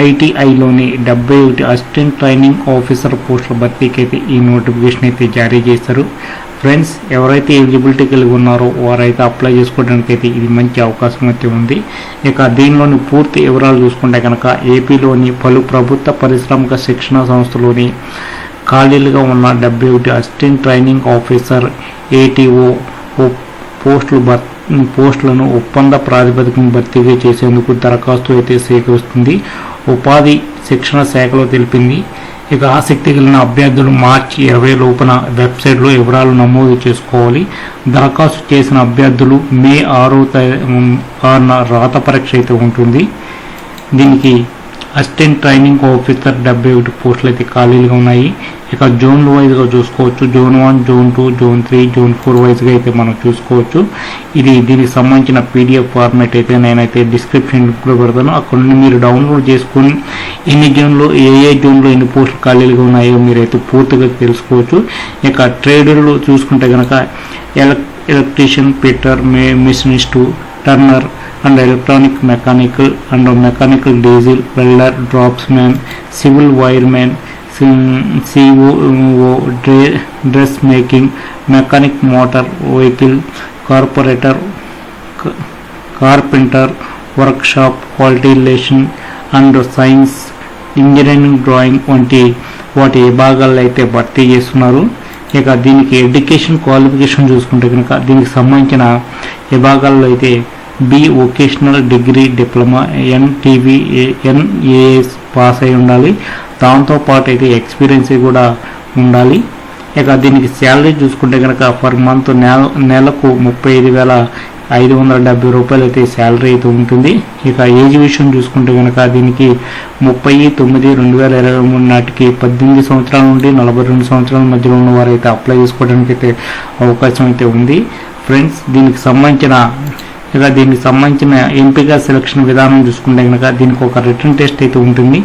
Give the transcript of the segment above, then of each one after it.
ఐటీఐలోని డెబ్బై ఒకటి assistant training officer పోస్టుల భర్తీకి అయితే ఈ నోటిఫికేషన్ అయితే జారీ చేశారు. ఫ్రెండ్స్ ఎవరైతే ఎలిజిబిలిటీ కలిగి ఉన్నారో వారైతే అప్లై చేసుకోవడానికి అయితే ఇది మంచి అవకాశం అయితే ఉంది. ఇక దీనిలోని పూర్తి వివరాలు చూసుకుంటే కనుక ఏపీలోని పలు ప్రభుత్వ పారిశ్రామిక శిక్షణ సంస్థలోని ఖాళీలుగా ఉన్న డెబ్బై ఒకటి అసిస్టెంట్ ట్రైనింగ్ ఆఫీసర్ ఏటీఓ పోస్టులు భర్ పోస్టులను ఒప్పంద ప్రాతిపదికన భర్తీగా చేసేందుకు దరఖాస్తు అయితే సేకరిస్తుంది. ఉపాధి శిక్షణ శాఖలో తెలిపింది. ఇక ఆసక్తి కలిగిన అభ్యర్థులు మార్చి ఇరవై లోపున వెబ్సైట్లో వివరాలు నమోదు చేసుకోవాలి. దరఖాస్తు చేసిన అభ్యర్థులు మే ఆరో ఆరున రాత పరీక్ష అయితే ఉంటుంది. దీనికి అసిస్టెంట్ ట్రైనింగ్ ఆఫీసర్ డెబ్బై ఒకటి పోస్టులు అయితే ఖాళీలుగా ఉన్నాయి. ఇక జోన్లు వైజ్గా చూసుకోవచ్చు. Zone one zone two zone three zone four వైజ్గా అయితే మనం చూసుకోవచ్చు. ఇది దీనికి సంబంధించిన పీడిఎఫ్ ఫార్మాట్ అయితే నేనైతే డిస్క్రిప్షన్ కూడా పెడతాను. అక్కడ నుండి మీరు డౌన్లోడ్ చేసుకొని ఎన్ని జోన్లో ఏ ఏ జోన్లో ఎన్ని పోస్టులు ఖాళీలుగా ఉన్నాయో మీరైతే పూర్తిగా తెలుసుకోవచ్చు. ఇక ట్రేడర్లు చూసుకుంటే కనుక ఎలక్ electrician fitter May machinist turner and electronic mechanical and mechanical diesel welder man civil wire man CO dress making mechanic motor vehicle corporator carpenter workshop calculation and science engineering drawing వంటి వాటి విభాగాల్లో అయితే భర్తీ చేస్తున్నారు. ఇక దీనికి ఎడ్యుకేషన్ క్వాలిఫికేషన్ చూసుకుంటే కనుక దీనికి సంబంధించిన విభాగాల్లో అయితే B vocational degree diploma NTV NAS pass అయి ఉండాలి. దాంతోపాటు అయితే ఎక్స్పీరియన్స్ కూడా ఉండాలి. ఇక దీనికి శాలరీ చూసుకుంటే కనుక పర్ మంత్ నెల నెలకు ముప్పై ఐదు వేల ఐదు వందల డెబ్బై రూపాయలు అయితే శాలరీ అయితే ఉంటుంది. ఇక ఏజ్ విషయం చూసుకుంటే కనుక దీనికి ముప్పై తొమ్మిది రెండు వేల ఇరవై మూడు నాటికి పద్దెనిమిది సంవత్సరాల నుండి నలభై రెండు సంవత్సరాల మధ్యలో ఉన్న వారు అయితే అప్లై చేసుకోవడానికి అయితే అవకాశం అయితే ఉంది. ఫ్రెండ్స్ దీనికి సంబంధించిన ఇక దీనికి సంబంధించిన ఎంపిక సెలక్షన్ విధానం చూసుకుంటే కనుక దీనికి ఒక రిటర్న్ టెస్ట్ అయితే ఉంటుంది.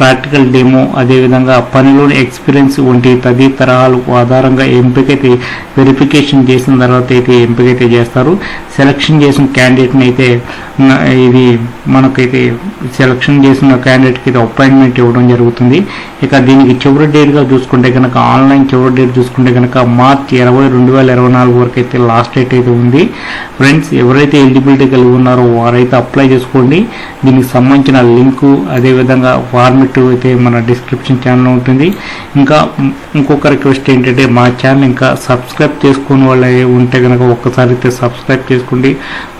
ప్రాక్టికల్ డెమో అదేవిధంగా పనిలోని ఎక్స్పీరియన్స్ వంటి తదితరాలు ఆధారంగా ఎంపిక అయితే వెరిఫికేషన్ చేసిన తర్వాత అయితే ఎంపిక అయితే చేస్తారు. సెలక్షన్ చేసిన క్యాండిడేట్ని అయితే ఇది మనకైతే సెలక్షన్ చేసిన క్యాండిడేట్కి అయితే అపాయింట్మెంట్ ఇవ్వడం జరుగుతుంది. ఇక దీనికి చివరి డేట్గా చూసుకుంటే కనుక ఆన్లైన్ చివరి డేట్ చూసుకుంటే కనుక మార్చి ఇరవై రెండు వేల ఇరవై నాలుగు వరకు అయితే లాస్ట్ డేట్ అయితే ఉంది. ఫ్రెండ్స్ ఎవరైతే ఎలిజిబిలిటీ కలిగి ఉన్నారో వారైతే అప్లై చేసుకోండి. దీనికి సంబంధించిన లింకు అదేవిధంగా ఫార్మెట్ అయితే మన డిస్క్రిప్షన్ ఛానల్ ఉంటుంది. ఇంకా ఇంకొక రిక్వెస్ట్ ఏంటంటే మా ఛానల్ ఇంకా సబ్స్క్రైబ్ చేసుకుని వాళ్ళు ఉంటే కనుక ఒక్కసారి అయితే సబ్స్క్రైబ్ చేసుకోండి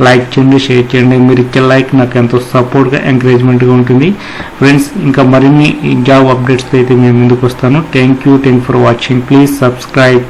లైక్ చేయండి షేర్ చేయండి. మీరు ఇచ్చే లైక్ నాకు ఎంతో సపోర్ట్గా ఎంకరేజ్మెంట్గా ఉంటుంది. ఫ్రెండ్స్ ఇంకా మరిన్ని జాబ్ అప్డేట్స్ అయితే మేము ముందుకు వస్తాను. Thank you thank for watching please subscribe